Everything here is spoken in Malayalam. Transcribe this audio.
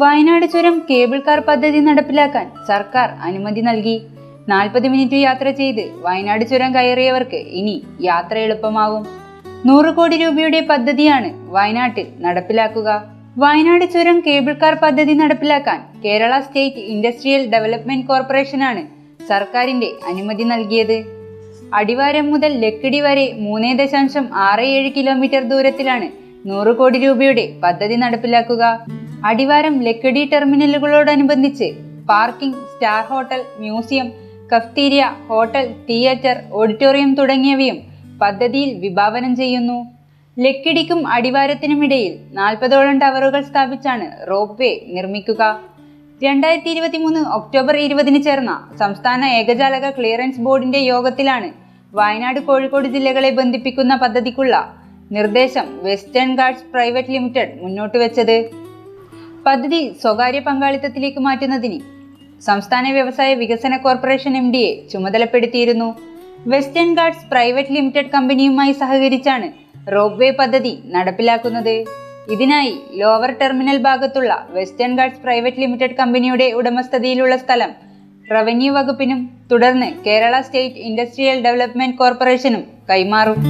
വയനാട് ചുരം കേബിൾ കാർ പദ്ധതി നടപ്പിലാക്കാൻ സർക്കാർ അനുമതി നൽകി. നാൽപ്പത് മിനിറ്റ് യാത്ര ചെയ്ത് വയനാട് ചുരം കയറിയവർക്ക് ഇനി യാത്ര എളുപ്പമാകും. നൂറ് കോടി രൂപയുടെ പദ്ധതിയാണ് വയനാട്ടിൽ നടപ്പിലാക്കുക. വയനാട് ചുരം കേബിൾ കാർ പദ്ധതി നടപ്പിലാക്കാൻ കേരള സ്റ്റേറ്റ് ഇൻഡസ്ട്രിയൽ ഡെവലപ്മെന്റ് കോർപ്പറേഷനാണ് സർക്കാരിന്റെ അനുമതി നൽകിയത്. അടിവാരം മുതൽ ലക്കിടി വരെ മൂന്ന് ദശാംശം ആറ് ഏഴ് കിലോമീറ്റർ ദൂരത്തിലാണ് നൂറ് കോടി രൂപയുടെ പദ്ധതി നടപ്പിലാക്കുക. Adivaram Lakkidi ടെർമിനലുകളോടനുബന്ധിച്ച് parking star hotel museum cafeteria hotel theatre auditorium തുടങ്ങിയവയും പദ്ധതിയിൽ വിഭാവനം ചെയ്യുന്നു. ലക്കിടിക്കും അടിവാരത്തിനുമിടയിൽ നാൽപ്പതോളം ടവറുകൾ സ്ഥാപിച്ചാണ് റോപ്പ് വേ നിർമ്മിക്കുക. രണ്ടായിരത്തി ഇരുപത്തി മൂന്ന് ഒക്ടോബർ ഇരുപതിന് ചേർന്ന സംസ്ഥാന ഏകജാലക ക്ലിയറൻസ് ബോർഡിന്റെ യോഗത്തിലാണ് വയനാട് കോഴിക്കോട് ജില്ലകളെ ബന്ധിപ്പിക്കുന്ന പദ്ധതിക്കുള്ള നിർദ്ദേശം വെസ്റ്റേൺ ഗാർഡ്സ് പ്രൈവറ്റ് ലിമിറ്റഡ് മുന്നോട്ട് വെച്ചത് പദ്ധതി സ്വകാര്യ പങ്കാളിത്തത്തിലേക്ക് മാറ്റുന്നതിന് സംസ്ഥാന വ്യവസായ വികസന കോർപ്പറേഷൻ എം ഡിയെ ചുമതലപ്പെടുത്തിയിരുന്നു. വെസ്റ്റേൺ ഗാർഡ്സ് പ്രൈവറ്റ് ലിമിറ്റഡ് കമ്പനിയുമായി സഹകരിച്ചാണ് റോപ്പ് വേ പദ്ധതി നടപ്പിലാക്കുന്നത്. ഇതിനായി ലോവർ ടെർമിനൽ ഭാഗത്തുള്ള വെസ്റ്റേൺ ഗാർഡ്സ് പ്രൈവറ്റ് ലിമിറ്റഡ് കമ്പനിയുടെ ഉടമസ്ഥതയിലുള്ള സ്ഥലം റവന്യൂ വകുപ്പിനും തുടർന്ന് കേരള സ്റ്റേറ്റ് ഇൻഡസ്ട്രിയൽ ഡെവലപ്മെന്റ് കോർപ്പറേഷനും കൈമാറും.